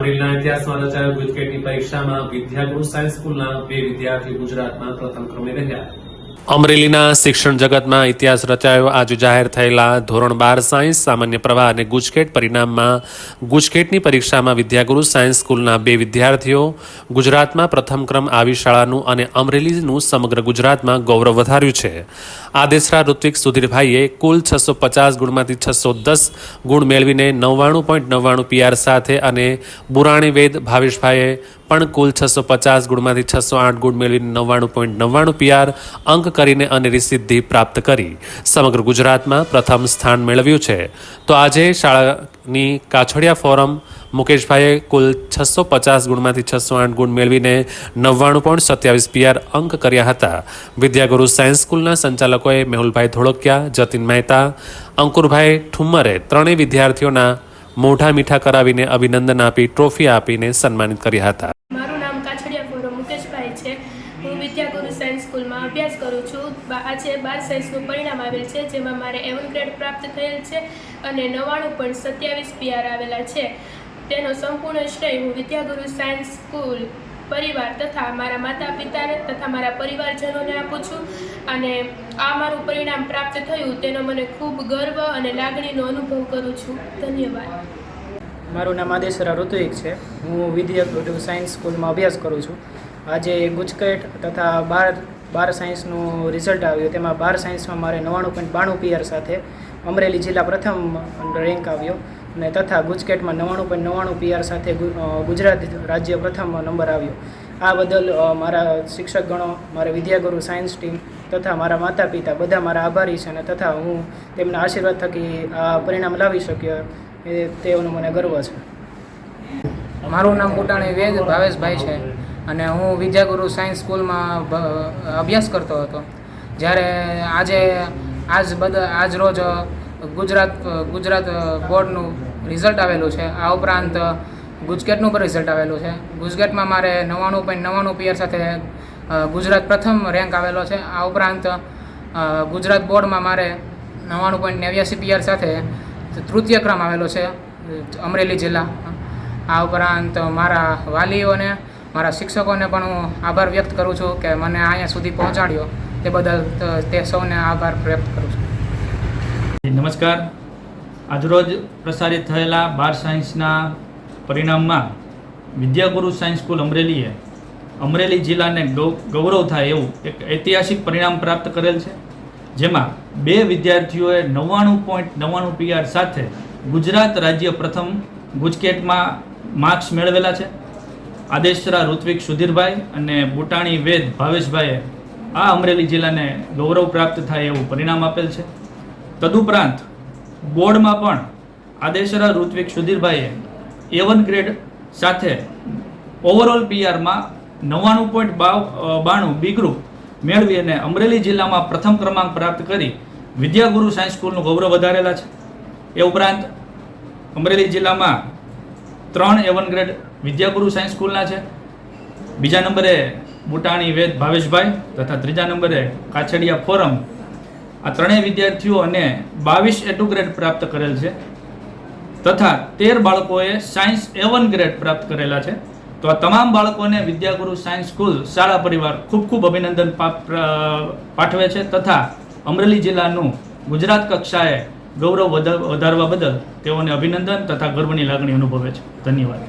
એપ્રિલના ઇતિહાસમાં રચાયેલ ગુજકેટની પરીક્ષામાં વિદ્યાગુરુ સાયન્સ સ્કૂલના બે વિદ્યાર્થી ગુજરાતમાં પ્રથમ ક્રમે રહ્યા. અમરેલીના શિક્ષણ જગતમાં ઇતિહાસ રચાયો. આજે જાહેર થયેલા ધોરણ બાર સાયન્સ, સામાન્ય પ્રવાહ અને ગુજકેટ પરિણામમાં ગુજકેટની પરીક્ષામાં વિદ્યાગુરુ સાયન્સ સ્કૂલના બે વિદ્યાર્થીઓ ગુજરાતમાં પ્રથમ ક્રમ આવી શાળાનું અને અમરેલીનું સમગ્ર ગુજરાતમાં ગૌરવ વધાર્યું છે. આદેશરા ઋત્વિક સુધીરભાઈએ કુલ છસો પચાસ ગુણમાંથી છસો દસ ગુણ મેળવીને નવ્વાણું પોઈન્ટ નવ્વાણું પીઆર સાથે અને બુરાણીવેદ ભાવેશભાઈએ પણ કુલ છસો પચાસ ગુણમાંથી છસો આઠ ગુણ મેળવીને નવ્વાણું પોઈન્ટ નવ્વાણું પીઆર અંક કરીને અનેરી સિદ્ધિ પ્રાપ્ત કરી. સમગ્ર ગુજરાતમાં પ્રથમ સ્થાન મેળવ્યું છે. તો આજે શાળાની કાછડિયા ફોરમ મુકેશભાઈએ કુલ છસો પચાસ ગુણમાંથી છસો આઠ ગુણ મેળવીને નવ્વાણું પોઈન્ટ સત્યાવીસ પીઆર અંક કર્યા હતા. વિદ્યાગુરુ સાયન્સ સ્કૂલના સંચાલકોએ મેહુલભાઈ ધોળકિયા, જતીન મહેતા, અંકુરભાઈ ઠુમ્મરે ત્રણેય વિદ્યાર્થીઓના મોઢા મીઠા કરાવીને અભિનંદન આપી, ટ્રોફી આપીને સન્માનિત કર્યા હતા. આજે બાર સાયન્સનું પરિણામ આવેલ છે, જેમાં મારે એવન ગ્રેડ પ્રાપ્ત થયેલ છે અને નવ્વાણું પોઈન્ટ સત્યાવીસ પીઆર આવેલા છે. તેનો સંપૂર્ણ શ્રેય હું વિદ્યાગુરુ સાયન્સ સ્કૂલ પરિવાર તથા મારા માતા પિતાને તથા મારા પરિવારજનોને આપું છું અને આ મારું પરિણામ પ્રાપ્ત થયું તેનો મને ખૂબ ગર્વ અને લાગણીનો અનુભવ કરું છું. ધન્યવાદ. મારું નામ આદેશરા ઋત્વિક છે. હું વિદ્યાગુરુ સાયન્સ સ્કૂલમાં અભ્યાસ કરું છું. આજે ગુજકેટ તથા બાર બાર સાયન્સનું રિઝલ્ટ આવ્યું. તેમાં બાર સાયન્સમાં મારે નવ્વાણું પોઈન્ટ બાણું પીઆર સાથે અમરેલી જિલ્લા પ્રથમ રેન્ક આવ્યો અને તથા ગુજકેટમાં નવ્વાણું પોઈન્ટ નવ્વાણું પીઆર સાથે ગુજરાત રાજ્ય પ્રથમ નંબર આવ્યો. આ બદલ મારા શિક્ષકગણો, મારા વિદ્યાગુરુ સાયન્સ ટીમ તથા મારા માતા પિતા બધા મારા આભારી છે અને તથા હું તેમના આશીર્વાદ થકી આ પરિણામ લાવી શક્યો એ તેઓનો મને ગર્વ છે. મારું નામ કુટાણી વેદ ભાવેશભાઈ છે. અને હું વિદ્યાગુરુ સાયન્સ સ્કૂલમાં અભ્યાસ કરતો હતો. જ્યારે આજે, આજ બધા આજ રોજ ગુજરાત ગુજરાત બોર્ડનું રિઝલ્ટ આવેલું છે. આ ઉપરાંત ગુજકેટનું પણ રિઝલ્ટ આવેલું છે. ગુજકેટમાં મારે નવ્વાણું પોઈન્ટ નવ્વાણું પિયર સાથે ગુજરાત પ્રથમ રેન્ક આવેલો છે. આ ઉપરાંત ગુજરાત બોર્ડમાં મારે નવ્વાણું પોઈન્ટ નેવ્યાસી પિયર સાથે તૃતીય ક્રમ આવેલો છે, અમરેલી જિલ્લા. આ ઉપરાંત, મારા વાલીઓને મારા શિક્ષકોને પણ હું આભાર વ્યક્ત કરું છું કે મને અહીંયા સુધી પહોંચાડ્યો. તે બદલ તે સૌને આભાર વ્યક્ત કરું છું. નમસ્કાર. આજરોજ પ્રસારિત થયેલા બાર સાયન્સના પરિણામમાં વિદ્યાગુરુ સાયન્સ સ્કૂલ અમરેલીએ અમરેલી જિલ્લાને ગૌરવ થાય એવું એક ઐતિહાસિક પરિણામ પ્રાપ્ત કરેલ છે. જેમાં બે વિદ્યાર્થીઓએ નવ્વાણું પોઈન્ટ નવ્વાણું પીઆર સાથે ગુજરાત રાજ્ય પ્રથમ ગુજકેટમાં માર્ક્સ મેળવેલા છે. આદેશરા ઋત્વિક સુધીરભાઈ અને બુટાણી વેદ ભાવેશભાઈએ આ અમરેલી જિલ્લાને ગૌરવ પ્રાપ્ત થાય એવું પરિણામ આપેલ છે. તદુપરાંત બોર્ડમાં પણ આદેશરા ઋત્વિક સુધીરભાઈએ એ વન ગ્રેડ સાથે ઓવરઓલ પીઆરમાં નવ્વાણું પોઈન્ટ બાણું બી ગ્રુપ મેળવી અને અમરેલી જિલ્લામાં પ્રથમ ક્રમાંક પ્રાપ્ત કરી વિદ્યાગુરુ સાયન્સ સ્કૂલનું ગૌરવ વધારેલા છે. એ ઉપરાંત અમરેલી જિલ્લામાં ત્રણ એવન ગ્રેડ વિદ્યાગુરુ સાયન્સ સ્કૂલના છે. બીજા નંબરે બુટાણી વેદ ભાવેશભાઈ તથા ત્રીજા નંબરે કાછડિયા ફોરમ. આ ત્રણેય વિદ્યાર્થીઓ અને બાવીસ એટુ ગ્રેડ પ્રાપ્ત કરેલ છે. તથા તેર બાળકોએ સાયન્સ એવન ગ્રેડ પ્રાપ્ત કરેલા છે. તો આ તમામ બાળકોને વિદ્યાગુરુ સાયન્સ સ્કૂલ શાળા પરિવાર ખૂબ ખૂબ અભિનંદન પાઠવે છે. તથા અમરેલી જિલ્લાનું ગુજરાત કક્ષાએ ગૌરવ વધા- વધારવા બદલ તેઓને અભિનંદન તથા ગર્વની લાગણી અનુભવે છે. ધન્યવાદ.